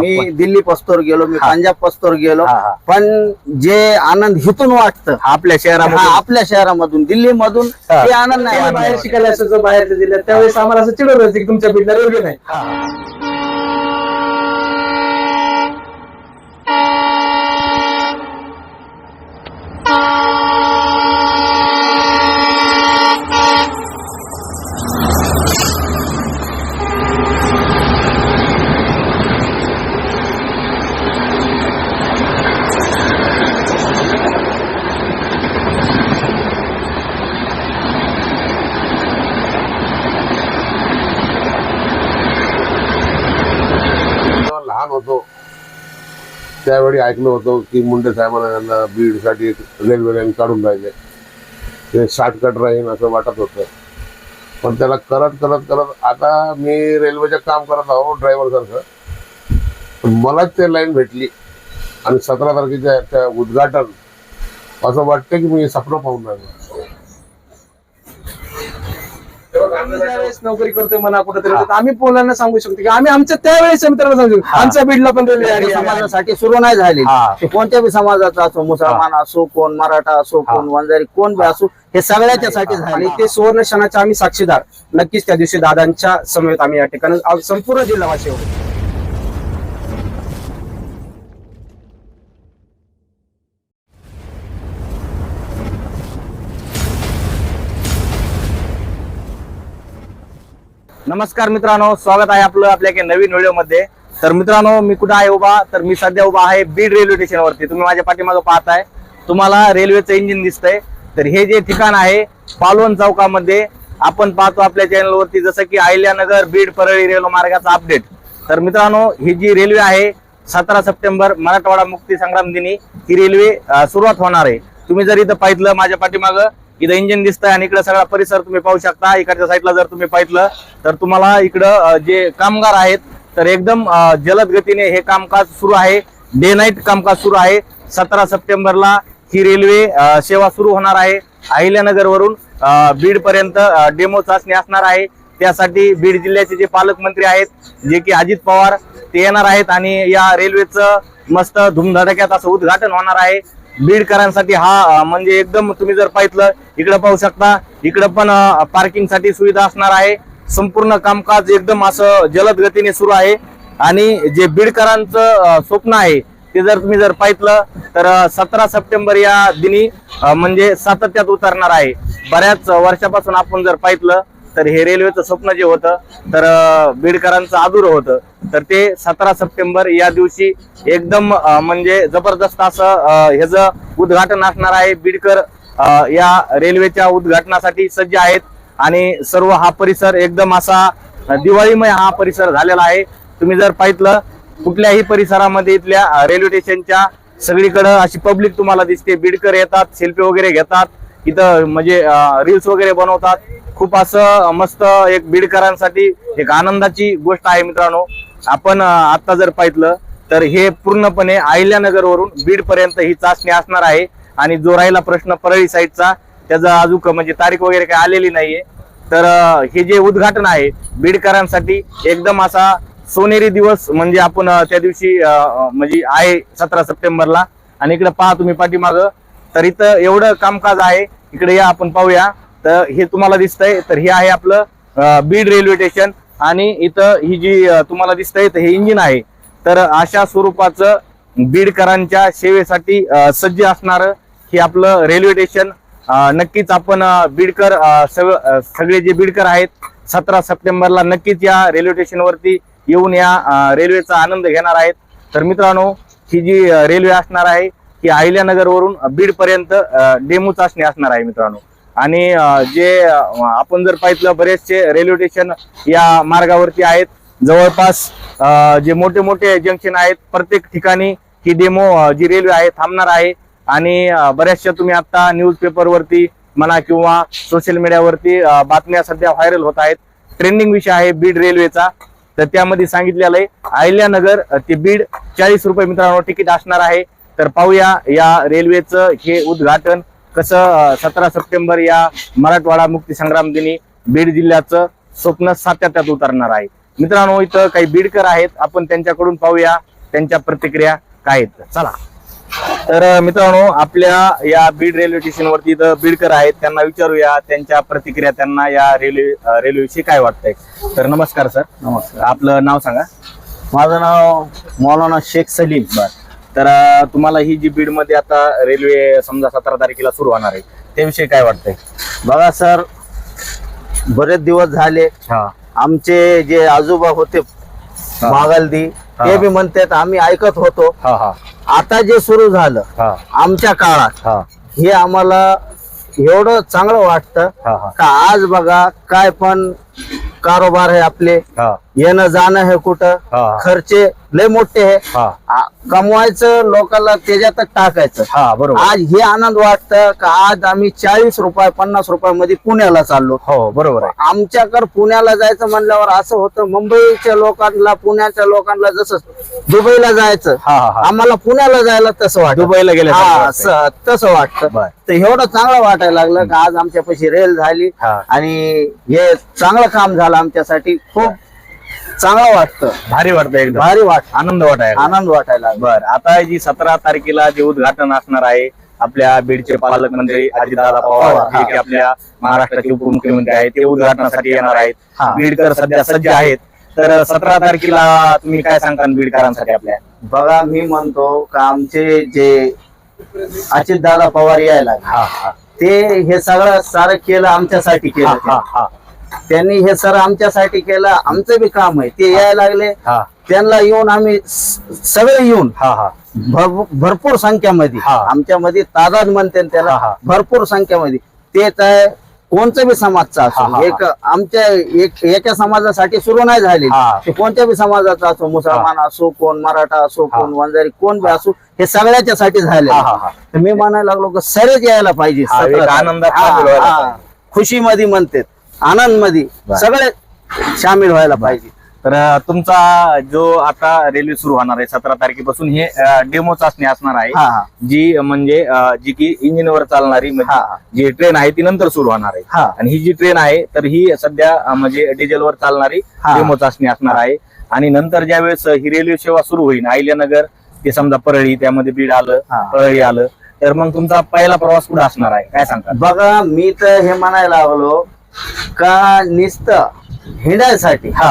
मी दिल्ली पस्तोर गेलो मी. पंजाब पस्तोर गेलो. पण जे आनंद हिथून वाटतं आपल्या हा शहरामध्ये आपल्या शहरामधून दिल्ली मधून हा. ते आनंद नाही बाहेर. शिकायला बाहेरच्या जिल्ह्यात त्यावेळेस आम्हाला असं चिडवलं की तुमच्या बीडला रेल्वे नाही जेव्हा लहान होतो त्यावेळी ऐकलं होतं की मुंडे साहेबांना यांना बीडसाठी रेल्वे लाईन काढून राहिले. ते शॉर्टकट राहील असं वाटत होतं. पण त्याला करत करत करत आता मी रेल्वेचं काम करत आहो ड्रायव्हरसारखं मलाच ते लाईन भेटली. आणि सतरा तारखेच्या त्या उद्घाटन असं वाटतं की मी स्वप्न पाहून राहिलो. आम्ही ज्यावेळेस नोकरी करतोय म्हणा कुठेतरी तर आम्ही मुलांना सांगू शकतो की आम्ही आमच्या त्यावेळेस मित्रांना सांगू शकतो. आमच्या बीडला पण रेल्वे ते आली आहे. समाजासाठी सुरू नाही झाली हा. ते कोणत्या बी समाजाचा असो मुसलमान असो कोण मराठा असो. कोण वंजारी कोण बी असो हे सगळ्याच्यासाठी आणि झाले ते सुवर्ण क्षणाचे आम्ही साक्षीदार नक्कीच त्या दिवशी दादांच्या समेत आम्ही या ठिकाणी संपूर्ण जिल्हावासी होतो नमस्कार मित्रांनो स्वागत आहे आपलं आपल्या एका नवीन व्हिडिओमध्ये. तर मित्रांनो मी कुठं आहे उभा? तर मी सध्या उभा आहे बीड रेल्वे स्टेशनवरती तुम्ही माझ्या पाठीमागं पाहताय. तुम्हाला रेल्वेचं इंजिन दिसतंय. तर हे जे ठिकाण आहे पालवण चौकामध्ये आपण पाहतो आपल्या चॅनलवरती जसं की अहिल्यानगर बीड परळी रेल्वे मार्गाचा अपडेट तर मित्रांनो ही जी रेल्वे आहे सतरा सप्टेंबर मराठवाडा मुक्ती संग्राम दिनी ही रेल्वे सुरुवात होणार आहे. तुम्ही जर इथं पाहिलं माझ्या पाठीमागं इथं इंजिन दिसतंय आणि इकडे सगळा परिसर तुम्ही पाहू शकता. इकडच्या साईडला जर तुम्ही पाहिलं तर तुम्हाला इकडं जे कामगार आहेत तर एकदम जलद गतीने हे कामकाज सुरू आहे. डे नाईट कामकाज सुरू आहे. सतरा सप्टेंबरला ही रेल्वे सेवा सुरू होणार आहे. अहिल्यानगरवरून बीड पर्यंत डेमो चाचणी असणार आहे. त्यासाठी बीड जिल्ह्याचे जे पालकमंत्री आहेत जे की अजित पवार ते येणार आहेत आणि या रेल्वेचं मस्त धुमधडक्यात असं उद्घाटन होणार आहे. बीडकरांसाठी हा म्हणजे एकदम तुम्ही जर पाहितलं इकडं पाहू शकता. इकडं पण पार्किंगसाठी सुविधा असणार आहे. संपूर्ण कामकाज एकदम असं जलद गतीने सुरू आहे. आणि जे बीडकरांचं स्वप्न आहे ते जर तुम्ही जर पाहितलं तर सतरा सप्टेंबर या दिनी म्हणजे सातत्यात उतरणार आहे. बऱ्याच वर्षापासून आपण जर पाहितलं तर हे रेल्वेचं स्वप्न जे होतं तर बीडकरांचं अधूर होतं. तर ते सतरा सप्टेंबर या दिवशी एकदम म्हणजे जबरदस्त असं ह्याचं उद्घाटन असणार आहे बीडकर या रेल्वेच्या उद्घाटनासाठी सज्ज आहेत. आणि सर्व हा परिसर एकदम असा दिवाळीमय हा परिसर झालेला आहे. तुम्ही जर पाहितलं कुठल्याही परिसरामध्ये इथल्या रेल्वे स्टेशनच्या सगळीकडं अशी पब्लिक तुम्हाला दिसते. बीडकर येतात सेल्फी वगैरे घेतात. इथं म्हणजे रील्स वगैरे बनवतात. खूप असं मस्त एक बीडकरांसाठी एक आनंदाची गोष्ट आहे मित्रांनो. आपण आता जर पाहिलं तर हे पूर्णपणे अहिल्यानगर वरून बीड पर्यंत ही चाचणी असणार आहे. आणि जो राहिला प्रश्न परळी साईडचा त्याचा अजून म्हणजे तारीख वगैरे काही आलेली नाहीये. तर हे जे उद्घाटन आहे बीडकरांसाठी एकदम असा सोनेरी दिवस म्हणजे आपण त्या दिवशी म्हणजे आहे सतरा सप्टेंबरला. आणि इकडे पहा तुम्ही पाठीमाग. तर इथं एवढं कामकाज आहे इकडे या आपण पाहूया. तर हे तुम्हाला दिसतंय. तर हे आहे आपलं बीड रेल्वे स्टेशन आणि इथं ही जी तुम्हाला दिसतंय तर हे इंजिन आहे. तर अशा स्वरूपाचं बीडकरांच्या सेवेसाठी सज्ज असणार हे आपलं रेल्वे स्टेशन. नक्कीच आपण बीडकर सग- सगळे जे बीडकर आहेत सतरा सप्टेंबरला नक्कीच या रेल्वे स्टेशनवरती येऊन या रेल्वेचा आनंद घेणार आहेत. तर मित्रांनो ही जी रेल्वे असणार आहे की अहिल्यानगरवरून बीडपर्यंत बीड पर्यंत डेमो चाचणी असणार आहे मित्रांनो. आणि जे आपण जर पाहिलं बरेचसे रेल्वे स्टेशन या मार्गावरती आहेत. जवळपास जे मोठे मोठे जंक्शन आहेत प्रत्येक ठिकाणी ही डेमो जी रेल्वे आहे थांबणार आहे. आणि बऱ्याचशा तुम्ही आता न्यूज पेपरवरती म्हणा किंवा सोशल मीडियावरती बातम्या सध्या व्हायरल होत आहेत. ट्रेंडिंग विषय आहे बीड रेल्वेचा. तर त्यामध्ये सांगितलेलं आहे अहिल्यानगर ते बीड चाळीस रुपये मित्रांनो तिकीट असणार आहे. तर पाहूया या रेल्वेचं हे उद्घाटन कसं सतरा सप्टेंबर या मराठवाडा मुक्ती संग्राम दिनी बीड जिल्ह्याचं स्वप्न सातत्यात उतरणार आहे. मित्रांनो इथं काही बीडकर आहेत. आपण त्यांच्याकडून पाहूया त्यांच्या प्रतिक्रिया काय आहेत. चला. तर मित्रांनो आपल्या या बीड रेल्वे स्टेशन वरती इथं बीडकर आहेत. त्यांना विचारूया त्यांच्या प्रतिक्रिया त्यांना या रेल्वे रेल्वेविषयी काय वाटतंय? तर नमस्कार सर. नमस्कार. आपलं नाव सांगा. माझं नाव मौलाना शेख सलीम तर तुम्हाला ही जी बीडमध्ये आता रेल्वे समजा सतरा तारखेला सुरू होणार आहे त्याविषयी काय वाटतंय? बघा सर बरेच दिवस झाले. हा. आमचे जे आजोबा होते मागालदी ते बी म्हणतात आम्ही ऐकत होतो. हा हा. आता जे सुरू झालं हा. आमच्या काळात हा. आम्हाला एवढं चांगलं वाटतं का आज बघा काय पण कारोबार आहे आपले येणं जाणं हे कुठं? हा. खर्चे लय मोठे हा. आ- कमवायचं लोकांना त्याच्यातच टाकायचं. हा बरोबर. आज हे आनंद वाटतं का आज आम्ही चाळीस रुपये पन्नास रुपयामध्ये पुण्याला चाललो. हो बरोबर आहे. आमच्याकडे पुण्याला जायचं म्हणल्यावर असं होतं मुंबईच्या लोकांना पुण्याच्या लोकांना जसं दुबईला जायचं हा हा हा. आम्हाला पुण्याला जायला तसं वाटत. दुबईला गेले तसं वाटतं. बर. तर एवढं चांगलं वाटायला लागलं का आज आमच्या पैशी रेल झाली हा. आणि हे चांगलं काम झालं आमच्यासाठी. खूप चांगलं वाटतं. भारी वाटतं एकदम. भारी वाट आनंद वाटायला. आनंद वाटायला. बर आता जी सतरा तारखेला जे उद्घाटन असणार आहे आपल्या बीडचे पालकमंत्री अजितदादा पवार पवार, जे की आपल्या महाराष्ट्राचे उपमुख्यमंत्री आहेत ते उद्घाटनासाठी येणार आहेत. बीडकर सध्या सज्ज आहेत. तर सतरा तारखेला तुम्ही काय सांगता बीडकरांसाठी आपल्या? बघा मी म्हणतो का आमचे जे अजित दादा पवार यायला ते हे सगळं सारं केलं आमच्यासाठी केलं त्यांनी हे सर आमच्यासाठी केलं आमचं बी काम आहे ते यायला लागले हा त्यांना येऊन आम्ही सगळे येऊन हा हा भर- भरपूर संख्यामध्ये. आमच्यामध्ये तादाद म्हणते. त्याला भरपूर संख्यामध्ये ते काय कोणत्या बी समाजचा असो. एक आमच्या एक एका समाजासाठी सुरू नाही झाले. ते कोणत्या बी समाजाचा असो मुसलमान असो कोण मराठा असो कोण वंजारी कोण बी असो हे सगळ्याच्यासाठी झाले हा, हा, हा. तर मी म्हणायला लागलो की सरेच यायला पाहिजे आनंदात. पाहिजे. खुशीमध्ये म्हणतात आनंदमध्ये. सगळे सामील व्हायला पाहिजे तर तुमचा जो आता रेल्वे सुरू होणार आहे सतरा तारखेपासून हे डेमो चाचणी असणार आहे जी म्हणजे जी की इंजिनवर चालणारी. म्हणजे जी ट्रेन आहे ती नंतर सुरू होणार आहे. आणि ही जी ट्रेन आहे तर ही सध्या म्हणजे डिझेलवर चालणारी हा. डेमो चाचणी असणार आहे आणि नंतर ज्या वेळेस ही रेल्वे सेवा सुरू होईल अहिल्यानगर ते समजा परळी त्यामध्ये बीड आलं. परळी आलं तर मग तुमचा पहिला प्रवास कुठे असणार आहे काय सांगता बघा मी तर हे म्हणायला लागलो का निस्त हिंडायसाठी हा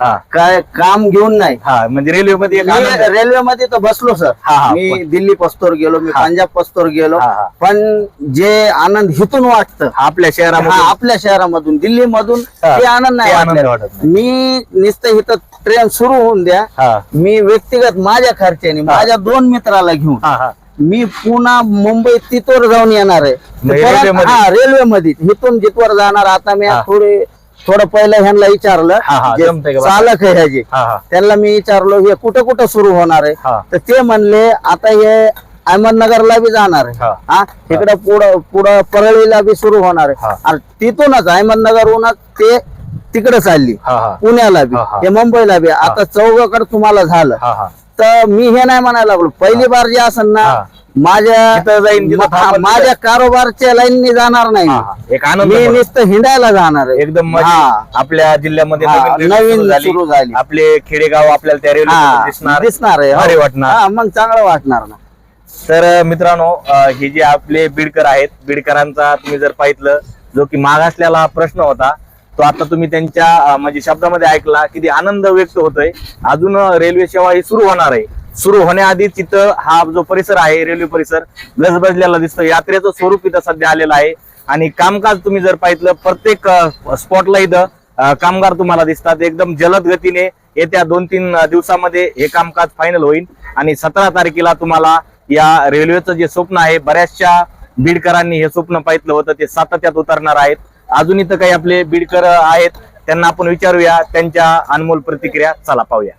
हा काय काम घेऊन नाही हा म्हणजे रेल्वेमध्ये एक आनंद आहे. रेल्वे मध्ये तर बसलो सर हा. मी दिल्ली पस्तोर गेलो मी. पंजाब पस्तोर गेलो हा, हा. पण जे आनंद हिथून वाटतं आपल्या शहरामध्ये आपल्या शहरामधून दिल्ली मधून हा. ते आनंद नाही ते आनंद वाटला. वाटत नाही. मी नुसतं इथं ट्रेन सुरू होऊन द्या हा मी व्यक्तिगत माझ्या खर्चाने माझ्या दोन मित्राला घेऊन हा हा मी पुन्हा मुंबई तिथवर जाऊन येणार आहे रेल्वेमध्ये? हा रेल्वेमध्ये इथून जिथवर जाणार आता मी हा. थोडे थोडं पहिलं ह्यांना विचारलं हा, हा, जे जमतंय का बा? चालक आहे ह्याचे हा हा त्यांना मी विचारलो हे कुठं कुठं सुरू होणार आहे हा. तर ते म्हणले आता हे अहमदनगरला बी जाणार आहे हा. हा इकडं पुढं पुढं परळीला बी सुरू होणार हा. आहे आणि तिथूनच अहमदनगरहूनच ते तिकडे चालली हा हा पुण्याला बी हा, हा. हे मुंबईला बी आता चौघाकडे तुम्हाला झालं हा हा तर मी हे नाही म्हणायला लागलो पहिली बार जे असेल ना हा. माझ्या जाईन, मा- माझ्या कारोबारच्या लाईननी जाणार नाही हा. हा. एक आनंद मी. नुसतं हिंडायला जाणार आहे. एकदम मजा. हा. आपल्या जिल्ह्यामध्ये हा, नवीन रेल्वे नवीन सुरू झाली. सुरू झाली. आपले खेडेगाव आपल्याला त्या रेल्वे हा, दिसणार दिसणार आहे हो. वाटणार. हा, मग चांगलं वाटणार ना तर अं, मित्रांनो अं, हे जे आपले बीडकर आहेत बीडकरांचा तुम्ही जर पाहितलं जो की मागासलेला हा प्रश्न होता तो आता तुम्ही त्यांच्या म्हणजे शब्दामध्ये ऐकला किती आनंद व्यक्त होतोय. अजून रेल्वे सेवा ही सुरू होणार आहे. सुरू होण्याआधी तिथं हा जो परिसर आहे रेल्वे परिसर गजबजलेला दिसतो. यात्रेचं स्वरूप इथं सध्या आलेलं आहे. आणि कामकाज तुम्ही जर पाहिलं प्रत्येक स्पॉटला इथं कामगार तुम्हाला दिसतात. एकदम जलद गतीने येत्या दोन तीन दिवसामध्ये हे कामकाज फायनल होईल. आणि सतरा तारखेला तुम्हाला या रेल्वेचं जे स्वप्न आहे बऱ्याचशा बीडकरांनी हे स्वप्न पाहिलं होतं. ते सातत्यात उतरणार आहेत. अजून इथं काही आपले बीडकर आहेत त्यांना आपण विचारूया त्यांच्या अनमोल प्रतिक्रिया चला पाहूया.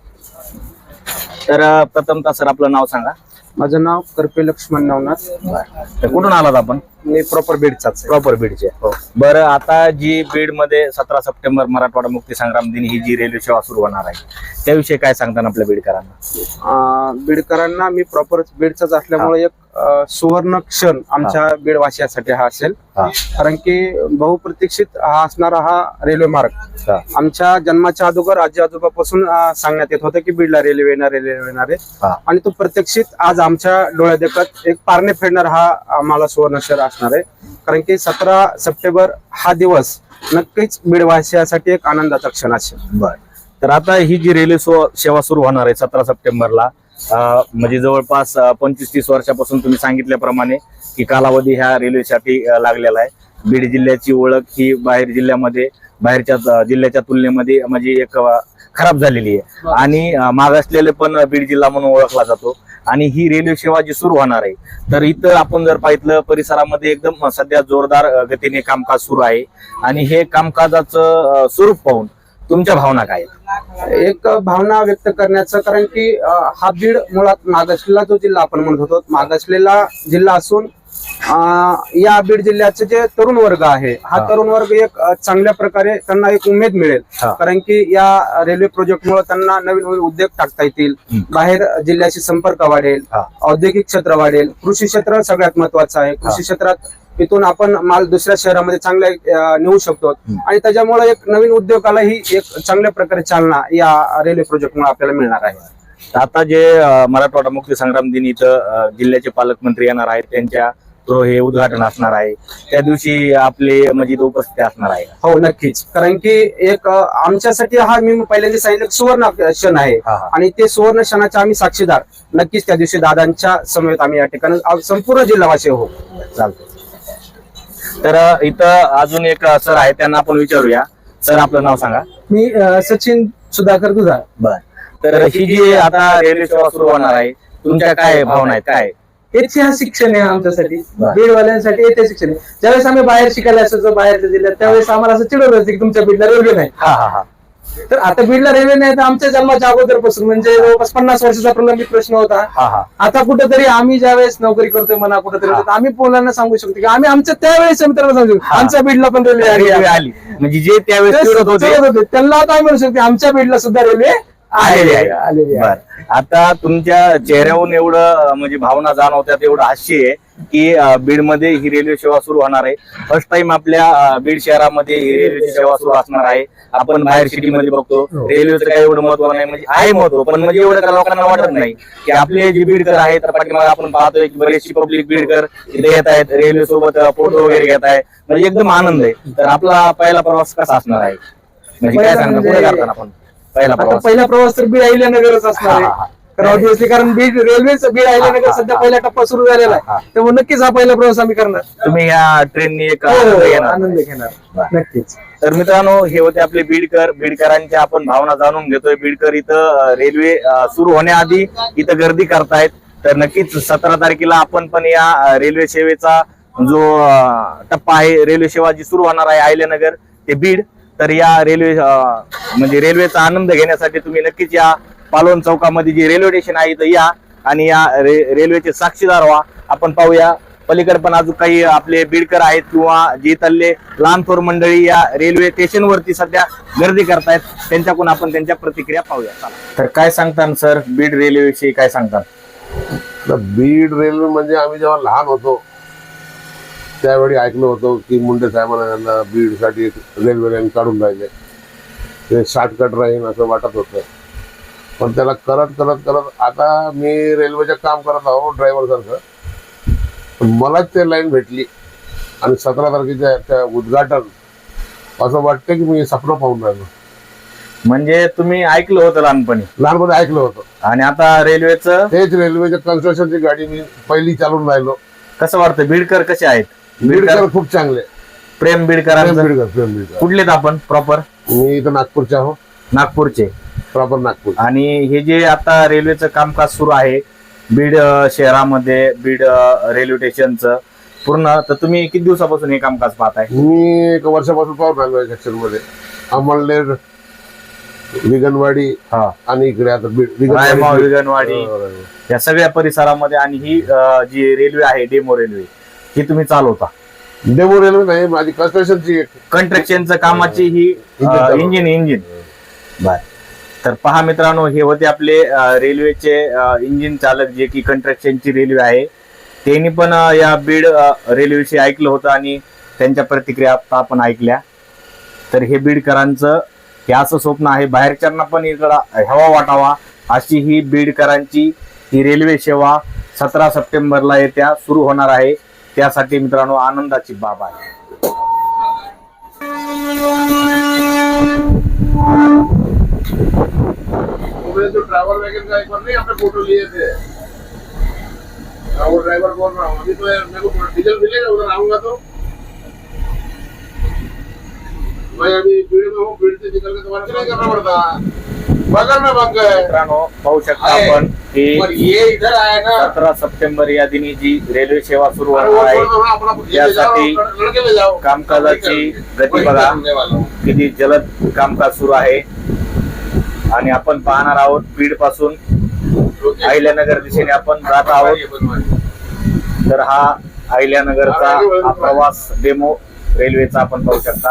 तर प्रथमतः सर आपलं नाव सांगा. माझं नाव करपे लक्ष्मण नवनाथ. तर कुठून आलात आपण? मी प्रॉपर बीडचाच आहे. प्रॉपर बीडचे बरं आता जी बीडमध्ये सतरा सप्टेंबर मराठवाडा मुक्ती संग्राम दिन ही जी रेल्वे सेवा सुरू होणार आहे त्याविषयी काय सांगता आपल्या बीडकरांना? अं, बीडकरांना मी प्रॉपर बीडचाच असल्यामुळे एक अं, सुवर्ण क्षण आमच्या बीडवासियासाठी हा असेल. हा. कारण की बहुप्रतीक्षित हा असणारा हा रेल्वे मार्ग. हा. आमच्या जन्माच्या अगोदर आजी आजोबापासून अं, सांगण्यात येत होतं की बीडला रेल्वे येणार रेल्वे येणार आहे. हा. आणि तो प्रत्यक्षित आज आमच्या डोळ्या देखत एक पारणे फेडणार हा आम्हाला सुवर्ण क्षण असणार आहे. कारण की सतरा सप्टेंबर हा दिवस नक्कीच बीडवासियासाठी एक आनंदाचा क्षण असेल. बर. तर आता ही जी रेल्वे सेवा सुरू होणार आहे सतरा सप्टेंबरला म्हणजे जवळपास पंचवीस तीस वर्षापासून तुम्ही सांगितल्याप्रमाणे की कालावधी ह्या रेल्वेसाठी लागलेला आहे. बीड जिल्ह्याची ओळख ही बाहेर जिल्ह्यामध्ये बाहेरच्या जिल्ह्याच्या तुलनेमध्ये म्हणजे एक खराब झालेली आहे. आणि मागासलेले पण बीड जिल्हा म्हणून ओळखला जातो. आणि ही रेल्वे सेवा जी सुरू होणार आहे तर इथं आपण जर पाहिलं परिसरामध्ये एकदम सध्या जोरदार गतीने कामकाज सुरू आहे. आणि हे कामकाजाचं स्वरूप पाहून तुमच्या भावना काय? एक भावना व्यक्त करण्याचं कारण की हा बीड मुळात मागासलेला जो जिल्हा आपण म्हणत होतो मागासलेला जिल्हा असून या बीड जिल्ह्याचे जे तरुण वर्ग आहे हा. तरुण वर्ग एक चांगल्या प्रकारे त्यांना एक उमेद मिळेल. कारण की या रेल्वे प्रोजेक्टमुळे त्यांना नवीन नवीन उद्योग टाकता येतील. बाहेर जिल्ह्याशी संपर्क वाढेल. औद्योगिक क्षेत्र वाढेल कृषी क्षेत्र सगळ्यात महत्वाचं आहे कृषी क्षेत्रात इथून आपण माल दुसऱ्या शहरामध्ये चांगल्या नेऊ शकतो. आणि त्याच्यामुळे एक नवीन उद्योगालाही एक चांगल्या प्रकारे चालना या रेल्वे प्रोजेक्टमुळे आपल्याला मिळणार आहे आता जे मराठवाडा मुक्ती संग्राम दिन इथं जिल्ह्याचे पालकमंत्री येणार आहेत त्यांच्या हे उद्घाटन असणार आहे. त्या दिवशी आपले म्हणजे उपस्थिती असणार आहे. हो नक्कीच. कारण की एक आमच्यासाठी हा मी पहिल्यांदा सांगितलं सुवर्ण क्षण आहे. आणि ते सुवर्ण क्षणाचे आम्ही साक्षीदार. नक्कीच त्या दिवशी दादांच्या समवेत आम्ही या ठिकाणी संपूर्ण जिल्हावासी हो चालतं तर इथं अजून एक सर आहे त्यांना आपण विचारूया. सर आपलं नाव सांगा. मी सचिन सुधाकर दुधाळ बर. तर ही जी आता रेल्वे सेवा सुरू होणार आहे तुमच्या काय भावना आहेत काय? ऐतिहासिक क्षण आहे आमच्यासाठी. बीडवाल्यांसाठी ऐतिहासिक क्षण आहे. ज्यावेळेस आम्ही बाहेर शिकायला असायचो बाहेरच्या जिल्ह्यात त्यावेळेस आम्हाला असं चिडवलं होतं की तुमच्या बीडला रेल्वे नाही. तर आता बीडला रेल्वे नाही तर आमच्या जन्माच्या अगोदरपासून म्हणजे जवळपास पन्नास वर्षाचा प्रलंबित प्रश्न होता. हा हा. आता कुठेतरी आम्ही ज्यावेळेस नोकरी करतोय म्हणा कुठेतरी तर आम्ही मुलांना सांगू शकतो की आम्ही आमच्या त्यावेळेस मित्रांना सांगू शकतो. आमच्या बीडला पण रेल्वे आली. म्हणजे जे त्यावेळेस. त्यांना काय म्हणू शकते आमच्या बीडला सुद्धा रेल्वे आलेली आहे. आलेली आहे बर. आता तुमच्या चेहऱ्यावरून एवढं म्हणजे भावना जाणवत्यात एवढं हास्य आहे की अं, बीडमध्ये ही रेल्वे सेवा सुरू होणार आहे. फर्स्ट टाइम आपल्या अं, बीड शहरामध्ये ही रेल्वे सेवा सुरू असणार आहे. आपण बाहेर सिटीमध्ये बघतो. रेल्वेचं काही एवढं महत्त्व नाही म्हणजे आहे महत्त्व पण म्हणजे एवढं का लोकांना वाटत नाही की आपले जे बीडकर आहेत तर पाठीमागे आपण पाहतोय की बरेचशी पब्लिक बीडकर इथे येत आहेत रेल्वे सोबत फोटो वगैरे घेत आहेत. म्हणजे एकदम आनंद आहे. तर आपला पहिला प्रवास कसा असणार आहे? म्हणजे काय सांगता पुढे म्हणजे- करताना आपण. पहिला आता प्रवास. पहिला प्रवास तर बीड अहिल्यानगरच असणार हा, हा, आहे हा. तर ऑब्विसली कारण बीड रेल्वेच बीड अहिल्यानगर हा, सध्या हा. पहिला टप्पा सुरू झालेला हा, हा. आहे त्यामुळे नक्कीच हा पहिला प्रवास आम्ही करणार. तुम्ही या ट्रेननी एक हो, आनंद हो, घेणार. आनंद घेणार. नक्कीच. तर मित्रांनो हे होते आपले बीडकर. बीडकरांच्या आपण भावना जाणून घेतोय. बीडकर इथं अं, रेल्वे अं, सुरू होण्याआधी इथं गर्दी करतायत. तर नक्कीच सतरा तारखेला आपण पण या अं, रेल्वे सेवेचा जो अं, टप्पा आहे रेल्वे सेवा जी सुरू होणार आहे आयल्यानगर ते बीड. तर या रेल्वे म्हणजे रेल्वेचा आनंद घेण्यासाठी तुम्ही नक्कीच या पालोन चौकामध्ये जी रेल्वे स्टेशन आहे इथं या आणि या रे- रेल्वेचे साक्षीदार व्हा. आपण पाहूया. पलीकडे पण अजून काही आपले बीडकर आहेत किंवा जे तल्ले लहान थोर मंडळी या रेल्वे स्टेशनवरती सध्या गर्दी करतायत. त्यांच्याकडून आपण त्यांच्या प्रतिक्रिया पाहूया. चला. तर काय सांगतात सर? बीड रेल्वे विषयी काय सांगतात तर बीड रेल्वे म्हणजे आम्ही जेव्हा लहान होतो त्यावेळी ऐकलं होतं की मुंडे साहेबांना यांना बीडसाठी एक रेल्वे लाईन काढून राहिले. ते शॉर्टकट राहील असं वाटत होतं. पण त्याला करत करत करत आता मी रेल्वेचं काम करत आहो ड्रायव्हर सारखं. मलाच ते लाईन भेटली. आणि सतरा तारखेच्या त्या उद्घाटन असं वाटतं की मी स्वप्न पाहून राहिलो. म्हणजे तुम्ही ऐकलं होतं लहानपणी? लहानपणी ऐकलं होतं. आणि आता रेल्वेचं तेच रेल्वेच्या कन्स्ट्रक्शनची गाडी मी पहिली चालून राहिलो. कसं वाटतं? बीडकर कसे आहेत? बीडकर बीडकर खूप चांगले. प्रेम प्रेम बीडकरांचं बीडकर प्रेम बीडकर. कुठलेत आपण प्रॉपर मी इथं नागपूरचे आहो. नागपूरचे. प्रॉपर नागपूर. आणि हे जे आता रेल्वेचं कामकाज सुरू आहे बीड अं, शहरामध्ये बीड अं, रेल्वे स्टेशनचं पूर्ण तर तुम्ही किती दिवसापासून हे कामकाज पाहताय? मी एक वर्षापासून पाहून राहिलो सेक्शनमध्ये अमळनेर विगनवाडी हा. आणि इकडे आता बीड रायमाव, विगनवाडी. हो. या सगळ्या परिसरामध्ये आणि ही अं, जी रेल्वे आहे डेमो रेल्वे ही तुम्ही चालवता. डेमो रेल्वे नाही माझी कन्स्ट्रक्शनची कंस्ट्रक्शनचं कामाची ही. इंजिन इंजिन बर तर पहा मित्रांनो हे होते आपले रेल्वेचे इंजिन चालक जे की कंस्ट्रक्शनची रेल्वे आहे. त्यांनी पण या बीड रेल्वेविषयी ऐकलं होतं आणि त्यांच्या प्रतिक्रिया आता आपण ऐकल्या. तर हे बीडकरांचं हे असं स्वप्न आहे. बाहेरच्यांना पण इकडं हवा वाटावा अशी ही बीडकरांची ही रेल्वे सेवा सतरा सप्टेंबरला येत्या सुरू होणार आहे. त्यासाठी मित्रांनो आनंदाची बाब आहे. जो ड्राइवर वगैरह का एक बार नहीं फ़ोटो लिए थे ड्राइवर बोल रहा? हूँ अभी तो मेरे को डीजल मिलेगा उधर आऊँगा तो मैं अभी भीड़ में हूँ भीड़ से निकल के तुम्हारा करना पड़ता बगल में बंक है मित्रांनो पाहू शकता आहे. आपण की सतरा सप्टेंबर या दिनी जी रेल्वे सेवा सुरू होणार आहे छोड़ दो ना, अपना ये ले जाओ, यासाठी लड़के ले जाओ कामकाजाची गती बघा। किती जलद कामकाज सुरू आहे. आणि आपण पाहणार आहोत बीडपासून अहिल्यानगर दिशेने आपण जात आहोत। तर हा अहिल्यानगरचा हा प्रवास डेमो रेल्वेचा आपण पाहू शकता.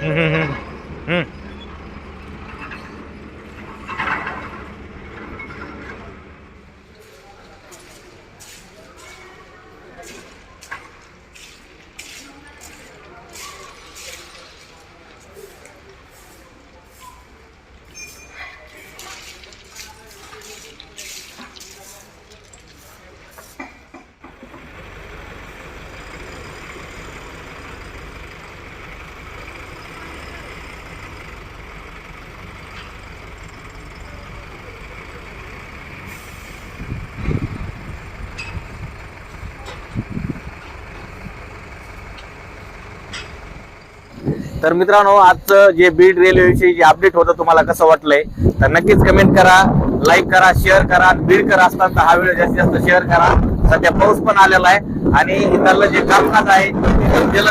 आ रहा है तर मित्रांनो आजचं जे बीड रेल्वेविषयी जे अपडेट होतं तुम्हाला कसं वाटलंय तर नक्कीच कमेंट करा लाईक करा शेअर करा बीड बीडकर असताना तर हा व्हिडिओ जास्तीत जास्त शेअर करा. सध्या पाऊस पण आलेला आहे आणि इथलं जे कामकाज आहे ते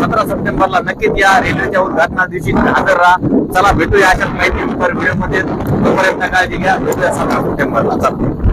सतरा सप्टेंबरला नक्कीच या रेल्वेच्या उद्घाटना दिवशी हजर राहा. चला भेटूया अशाच माहिती व्हिडिओमध्ये. तोपर्यंत काळजी घ्या. सतरा सप्टेंबरला. चला.